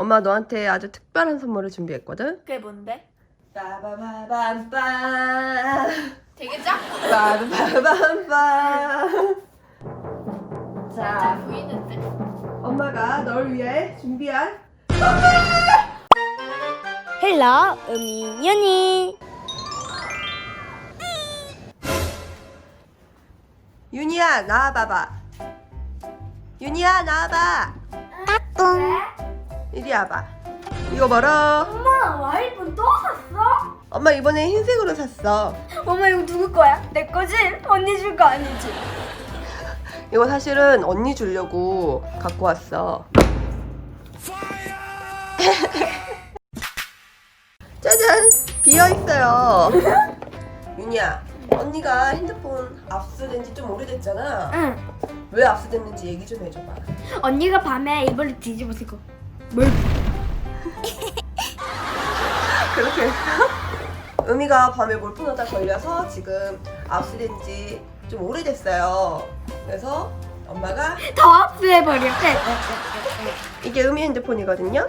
엄마 너한테 아주 특별한 선물을 준비했거든. 그게 뭔데? 빠바바밤빰. 되게 작 빠바바밤빰. 잘 자, 보이는데? 엄마가 널 위해 준비한 헬로 음이윤이 윤이야 나와봐봐. 윤이야 나와봐. 까꿍 이리 와봐. 이거 봐라. 엄마 와이폰 또 샀어? 엄마 이번에 흰색으로 샀어. 엄마 이거 누구 거야? 내 거지? 언니 줄 거 아니지? 이거 사실은 언니 주려고 갖고 왔어. 짜잔! 비어 있어요. 윤이야, 언니가 핸드폰 압수된 지 좀 오래됐잖아. 응 왜 압수됐는지 얘기 좀 해줘봐. 언니가 밤에 이불을 뒤집어서 이거 뭘 그렇게 했어? 음이가 밤에 몰프너다 걸려서 지금 압수된 지 좀 오래됐어요. 그래서 엄마가 더 압수해버려 이게 음이 핸드폰이거든요.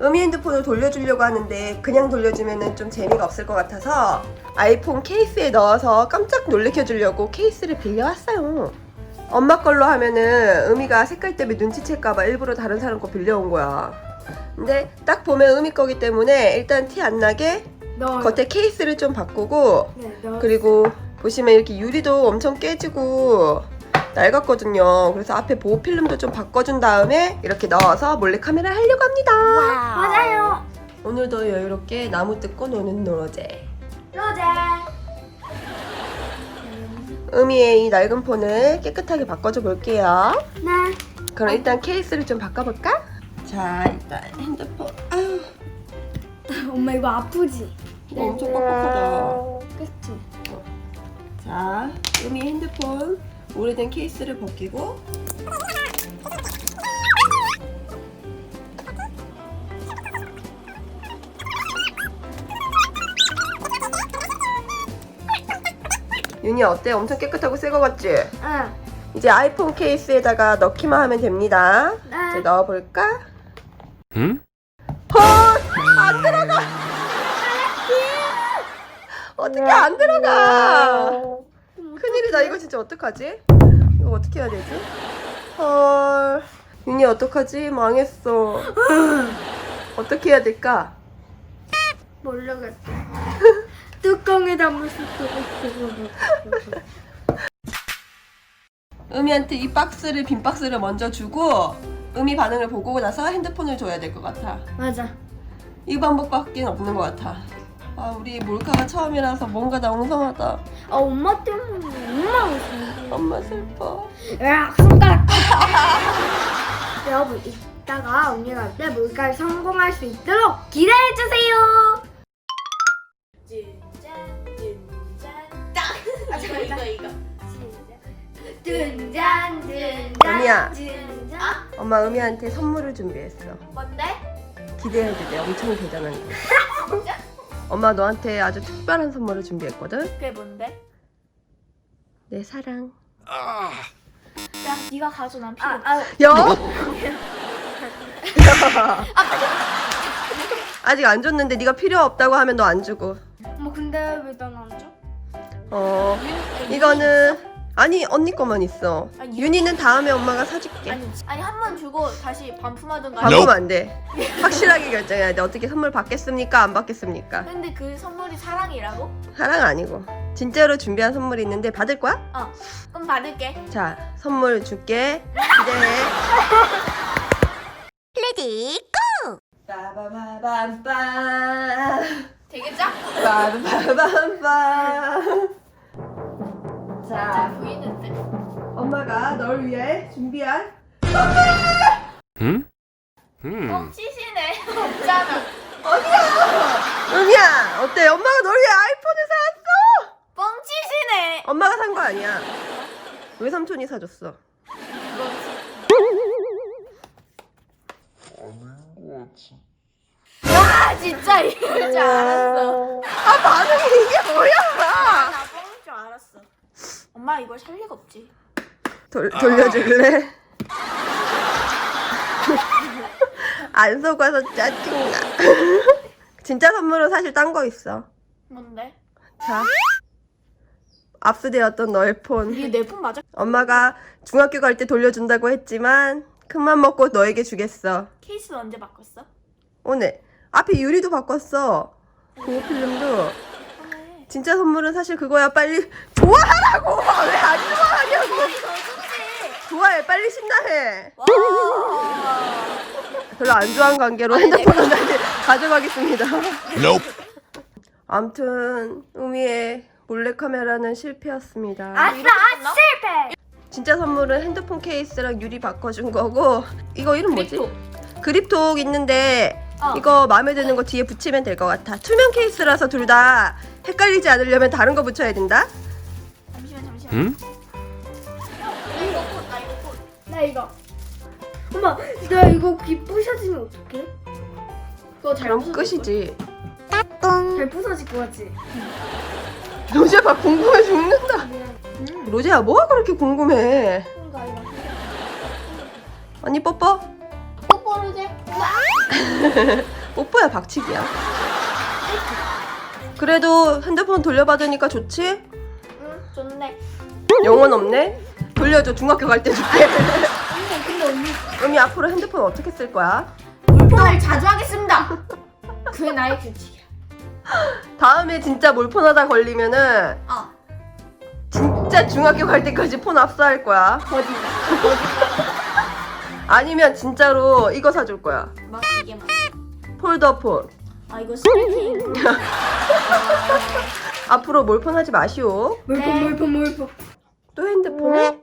음이 핸드폰을 돌려주려고 하는데 그냥 돌려주면 좀 재미가 없을 것 같아서 아이폰 케이스에 넣어서 깜짝 놀래켜 주려고 케이스를 빌려왔어요. 엄마 걸로 하면은 음이가 색깔 때문에 눈치챌까봐 일부러 다른 사람 거 빌려온 거야. 근데 딱 보면 음이 거기 때문에 일단 티 안 나게 너 겉에 케이스를 좀 바꾸고 네, 너 그리고 보시면 이렇게 유리도 엄청 깨지고 낡았거든요. 그래서 앞에 보호 필름도 좀 바꿔준 다음에 이렇게 넣어서 몰래 카메라 하려고 합니다. 맞아요 오늘도 여유롭게 나무 뜯고 노는 노로제. 로제 음이의 이 낡은 폰을 깨끗하게 바꿔줘 볼게요. 네 그럼 일단 케이스를 좀 바꿔볼까? 자, 일단 핸드폰. 아유, 엄마 이거 아프지? 엄청 뻑뻑하다. 그치? 자, 음이 핸드폰 오래된 케이스를 벗기고 윤이 어때? 엄청 깨끗하고 새 거 같지? 응 이제 아이폰 케이스에다가 넣기만 하면 됩니다. 이제 네. 넣어볼까? 응? 헐! 안 들어가! 어떻게 안 들어가? 큰일이다. 이거 진짜 어떡하지? 이거 어떻게 해야 되지? 헐. 윤이 어떡하지? 망했어. 어떻게 해야 될까? 모르겠어 뚜껑에 담을 수 있어 음이한테 이 박스를, 빈 박스를 먼저 주고 음이 반응을 보고 나서 핸드폰을 줘야 될 것 같아. 맞아 이 방법밖에 없는 것 같아. 아, 우리 몰카가 처음이라서 뭔가 나 엉성하다. 아 엄마 때문에 엄마 웃음 엄마 슬퍼. 으악 손가락 여러분 이따가 언니가 내 물가에 성공할 수 있도록 기대해 주세요 든잔 든잔 은희야. 든잔 엄마 음이한테 선물을 준비했어. 뭔데? 기대해도 돼. 엄청 대단한 거. 엄마 너한테 아주 특별한 선물을 준비했거든. 그게 뭔데? 내 사랑. 야 네가 가져 난 필요 아, 없어 아, 야! 아직 안 줬는데 네가 필요 없다고 하면 너 안 주고. 뭐 근데 왜 난 안 줘? 어 이거는 아니 언니 거만 있어. 아니, 윤희는 다음에 엄마가 사줄게. 아니 아니 한 번 주고 다시 반품하든가 바꾸면 안 돼. 확실하게 결정해야 돼. 어떻게 선물 받겠습니까? 안 받겠습니까? 근데 그 선물이 사랑이라고? 사랑 아니고 진짜로 준비한 선물이 있는데 받을 거야? 어 그럼 받을게 자 선물 줄게. 기대해. 레디 작 빠바바밤빰 잘 자 보이는데? 엄마가 널 위해 준비한 응? 음. 뻥치시네. 없잖아. 은희야? 어때? 엄마가 널 위해 아이폰을 사왔어? 뻥치시네. 엄마가 산 거 아니야. 외삼촌이 사줬어? 아 진짜 이럴 줄 알았어. 아 반응이 이게 뭐야 엄마 이걸 살 리가 없지 돌, 돌려줄래? 안 속아서 짜증나. 진짜 선물은 사실 딴 거 있어. 뭔데? 자. 압수되었던 너의 폰. 이게 내 폰 맞아? 엄마가 중학교 갈 때 돌려준다고 했지만 큰맘 먹고 너에게 주겠어. 케이스는 언제 바꿨어? 오늘 앞에 유리도 바꿨어. 보호 필름도. 진짜 선물은 사실 그거야. 빨리 좋아하라고. 왜 안 좋아하냐고. 좋아해. 빨리 신나해. 와. 별로 안 좋아하는 관계로 핸드폰을 다시 가져가겠습니다. Nope. 아무튼 우미의 몰래카메라는 실패였습니다. 아싸 실패. 진짜 선물은 핸드폰 케이스랑 유리 바꿔준 거고 이거 이름 뭐지? 그립톡 있는데 어. 이거 마음에 드는 거 뒤에 붙이면 될 것 같아. 투명 케이스라서 둘 다 헷갈리지 않으려면 다른 거 붙여야 된다. 잠시만 잠시만. Hmm? 나 이거 꽃, 나 이거 꽃. 나 이거. 엄마 나 이거 귀 부셔지면 어떡해? 그거 잘 그럼 부숴줄 끝이지. 잘 부서질 것 같지? 로제야 막 궁금해 죽는다. 음. 로제야 뭐가 그렇게 궁금해? 이거. 언니 뽀뽀? 뽀뽀야 박치기야. 그래도 핸드폰 돌려받으니까 좋지? 응, 좋네. 영혼 없네? 돌려줘 중학교 갈 때 줄게. 언니, 근데 언니 음이 앞으로 핸드폰 어떻게 쓸 거야? 물폰을 자주 하겠습니다. 그게 나의 규칙이야. 다음에 진짜 몰폰하다 걸리면은 어. 진짜 중학교 갈 때까지 폰 압수할 거야. 어디? 아니면 진짜로 이거 사줄 거야. 막 이게 막. 폴더폰. 아 이거 스트레칭. 앞으로 몰폰 하지 마시오. 물품 물품 물품. 또 핸드폰에?